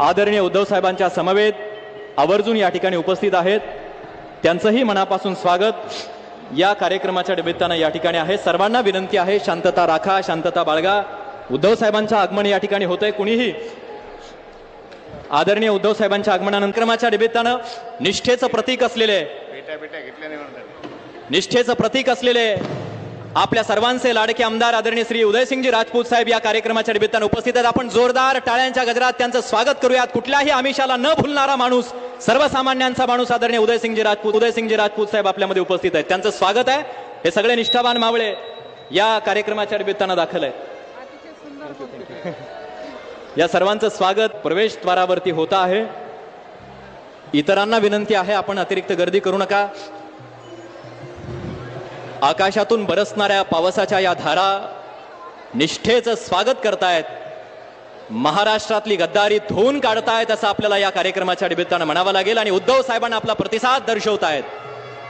आदरणीय उद्धव साहेबांच्या समवेत आवर्जून या ठिकाणी उपस्थित आहेत. त्यांचंही मनापासून स्वागत. या कार्यक्रमाच्या निमित्तानं या ठिकाणी आहे. सर्वांना विनंती आहे शांतता राखा शांतता बाळगा. उद्धव साहेबांचं आगमन या ठिकाणी होतंय. कुणीही आदरणीय उद्धव साहेबांच्या आगमनानंतर क्रमाच्या निमित्तानं निष्ठेचं प्रतीक असलेले निष्ठेचं प्रतीक असलेले आपल्या सर्वांचे लाडके आमदार आदरणीय श्री उदयसिंगजी राजपूत साहेब या कार्यक्रमाच्या निमित्तानं उपस्थित आहेत. आपण जोरदार टाळ्यांच्या गजरात त्यांचं स्वागत करूयात. कुठल्याही आमिषाला न भुलणारा माणूस सर्वसामान्यांचा माणूस आदरणीय उदयसिंगजी राजपूत उदयसिंगजी राजपूत साहेब आपल्यामध्ये उपस्थित आहेत. त्यांचं स्वागत आहे. हे सगळे निष्ठावान मावळे या कार्यक्रमाच्या निमित्तानं दाखल आहेत. या सर्वांचं स्वागत प्रवेशद्वारावरती होत आहे. इतरांना विनंती आहे आपण अतिरिक्त गर्दी करू नका. आकाशातून बरसणाऱ्या पावसाच्या या धारा निष्ठेचं स्वागत करतायत. महाराष्ट्रातली गद्दारी धुवून काढतायत असं आपल्याला या कार्यक्रमाच्या निमित्तानं म्हणावं लागेल आणि उद्धव साहेबांना आपला प्रतिसाद दर्शवतायत.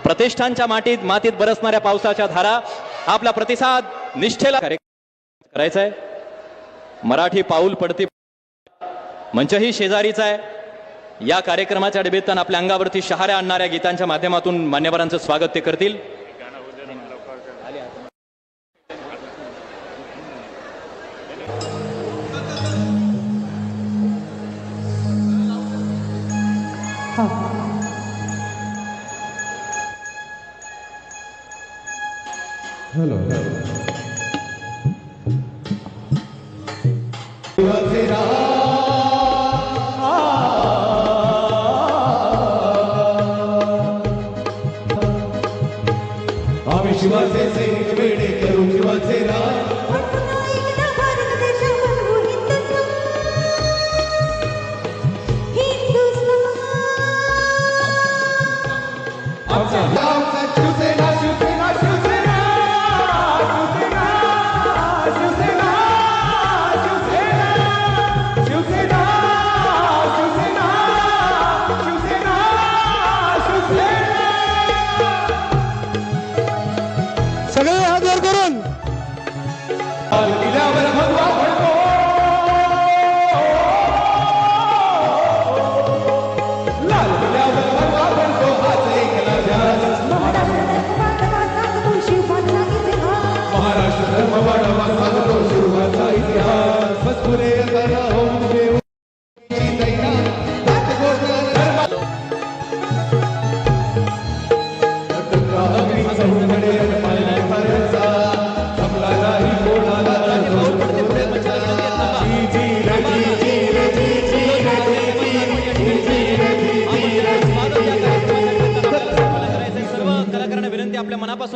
प्रतिष्ठानच्या मातीत मातीत बरसणाऱ्या पावसाच्या धारा आपला प्रतिसाद निष्ठेला कार्यक्रम करायचा आहे मराठी पाऊल पडती मंचही शेजारीचा आहे. या कार्यक्रमाच्या निमित्तानं आपल्या अंगावरती शहाऱ्या आणणाऱ्या गीतांच्या माध्यमातून मान्यवरांचं स्वागत ते करतील. 嗯。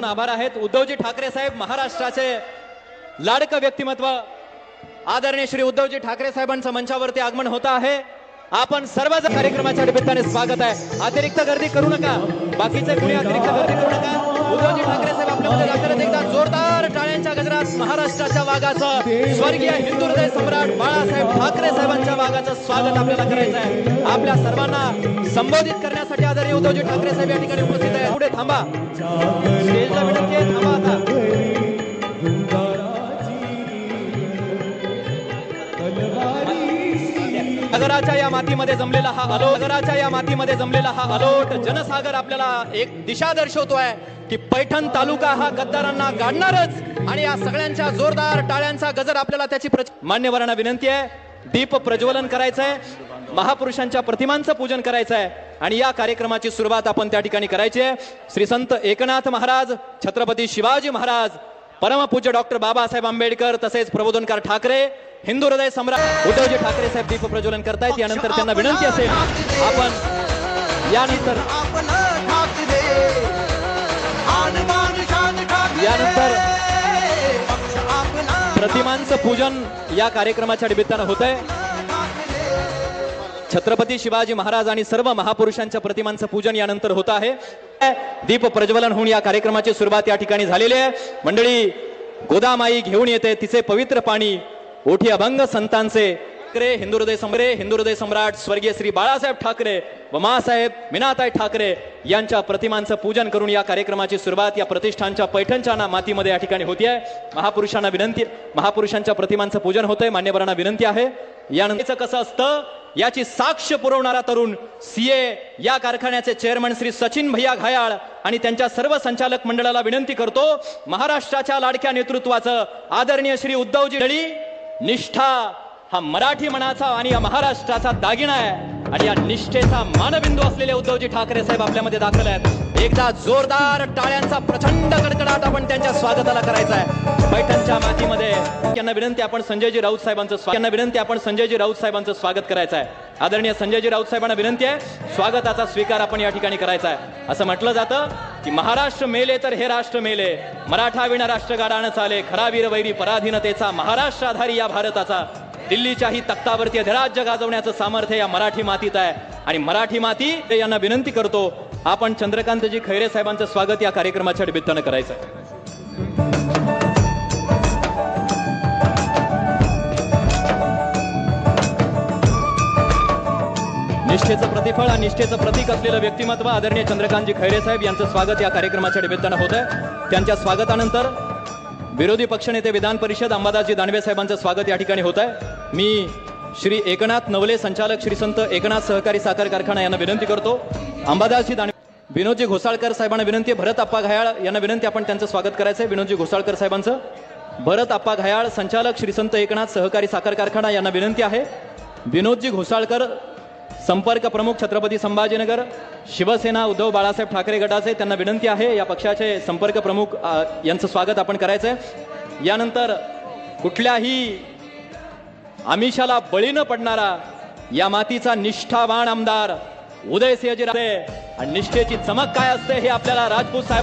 मनापासून आभार आहेत. उद्धवजी ठाकरे साहेब महाराष्ट्राचे लाडकं व्यक्तिमत्व. आदरणीय श्री उद्धवजी ठाकरे साहेबांचं मंचावरती आगमन होत आहे. आपण सर्वच कार्यक्रमाच्या निमित्ताने स्वागत आहे. अतिरिक्त गर्दी करू नका. बाकीचे कुणी अतिरिक्त गर्दी करू नका. उद्धवजी ठाकरे साहेब आपल्यामध्ये दाखल एकदा जोरदार टाळ्यांच्या गजरात महाराष्ट्राच्या वाघाचं स्वर्गीय हिंदू हृदय सम्राट बाळासाहेब ठाकरे साहेबांच्या वाघाचं स्वागत आपल्याला करायचं आहे. आपल्या सर्वांना संबोधित करण्यासाठी आदरणीय उद्धवजी ठाकरे साहेब या ठिकाणी उपस्थित आहे थांबा. स्टेजला विनंती आहे थांबा आता. नगराच्या या मातीमध्ये जमलेला हा अलोट नगराच्या या मातीमध्ये जमलेला हा अलोट. जनसागर आपल्याला एक दिशा दर्शवतोय की पैठण तालुका हा गद्दारांना गाडणारच आणि या सगळ्यांच्या जोरदार टाळ्यांचा गजर आपल्याला त्याची प्रच- मान्यवरांना विनंती आहे दीप प्रज्वलन करायचंय महापुरुषांच्या प्रतिमांचं पूजन करायचंय. आणि या कार्यक्रमाची सुरुवात आपण त्या ठिकाणी करायची आहे. श्री संत एकनाथ महाराज छत्रपती शिवाजी महाराज परमपूज्य डॉक्टर बाबासाहेब आंबेडकर तसेच प्रबोधनकार ठाकरे हिंदू हृदय सम्राट उद्धवजी ठाकरे साहेब दीप प्रज्वलन करतायत. यानंतर त्यांना विनंती असेल आपण यानंतर यानंतर प्रतिमांचं पूजन या कार्यक्रमाच्या निमित्तानं होत आहे छत्रपती शिवाजी महाराज आणि सर्व महापुरुषांच्या प्रतिमांचं पूजन यानंतर होत आहे. दीप प्रज्वलन होऊन या कार्यक्रमाची सुरुवात या ठिकाणी झालेली आहे. मंडळी गोदामाई घेऊन येते तिचे पवित्र पाणी ओठी अभंग संतांचे. ठाकरे हिंदू हृदय सम्रे हिंदुहृदय सम्राट स्वर्गीय श्री बाळासाहेब ठाकरे व मासाहेब मिनाताई ठाकरे यांच्या प्रतिमांचं पूजन करून या कार्यक्रमाची सुरुवात या प्रतिष्ठानच्या पैठणच्या मातीमध्ये या ठिकाणी होती आहे. महापुरुषांना विनंती महापुरुषांच्या प्रतिमांचं पूजन होतंय मान्यवरांना विनंती आहे. यानंतरचं कसं असतं याची साक्ष पुरवणारा तरुण सीए या कारखान्याचे चेअरमन श्री सचिन भैया घायाळ आणि त्यांच्या सर्व संचालक मंडळाला विनंती करतो महाराष्ट्राच्या लाडक्या नेतृत्वाचं आदरणीय श्री उद्धवजी डळी निष्ठा हा मराठी मनाचा आणि या महाराष्ट्राचा दागिना आहे. आणि या निष्ठेचा मानबिंदू असलेले उद्धवजी ठाकरे साहेब आपल्यामध्ये दाखल आहेत. एकदा जोरदार टाळ्यांचा प्रचंड कडकडाट आपण त्यांच्या स्वागताला करायचा आहे. पैठणच्या मातीमध्ये त्यांना विनंती आपण संजयजी राऊत साहेबांचं त्यांना विनंती आपण संजयजी राऊत साहेबांचं स्वागत करायचं आहे. आदरणीय संजयजी राऊत साहेबांना विनंती आहे स्वागताचा स्वीकार आपण या ठिकाणी करायचा आहे. असं म्हटलं जातं की महाराष्ट्र मेले तर हे राष्ट्र मेले. मराठा विना राष्ट्र गाडानं चाले खरावीर वैरी पराधीनतेचा महाराष्ट्र आधारी या भारताचा. दिल्लीच्याही तख्तावरती अधिराज्य गाजवण्याचं सामर्थ्य या मराठी मातीत आहे. आणि मराठी माती ते यांना विनंती करतो आपण चंद्रकांतजी खैरे साहेबांचं स्वागत या कार्यक्रमाच्या निमित्तानं करायचं. आहे निष्ठेचं प्रतिफळ आणि निष्ठेचं प्रतीक असलेलं व्यक्तिमत्व आदरणीय चंद्रकांतजी खैरे साहेब यांचं स्वागत या कार्यक्रमाच्या निमित्तानं होत आहे त्यांच्या स्वागतानंतर विरोधी पक्षनेते विधान परिषद अंबादासजी दानवे साहेबांचं स्वागत या ठिकाणी होत आहे मी श्री एकनाथ नवले संचालक श्री संत एकनाथ सहकारी साखर कारखाना यांना विनंती करतो. अंबादासजी दानवे विनोदजी घोसाळकर साहेबांना विनंती आहे भरत आप्पा घायाळ यांना विनंती आपण त्यांचं स्वागत करायचं आहे विनोदजी घोसाळकर साहेबांचं भरत आप्पा घायाळ संचालक श्रीसंत एकनाथ सहकारी साखर कारखाना यांना विनंती आहे. विनोदजी घोसाळकर संपर्क प्रमुख छत्रपती संभाजीनगर शिवसेना उद्धव बाळासाहेब ठाकरे गटाचे त्यांना विनंती आहे या पक्षाचे संपर्क प्रमुख यांचं स्वागत आपण करायचं आहे यानंतर कुठल्याही आमिषाला बळी न पडणारा या मातीचा निष्ठावान आमदार उदय सिंहजी राजे आणि निष्ठेची चमक काय असते हे आपल्याला राजपूत साहेबांना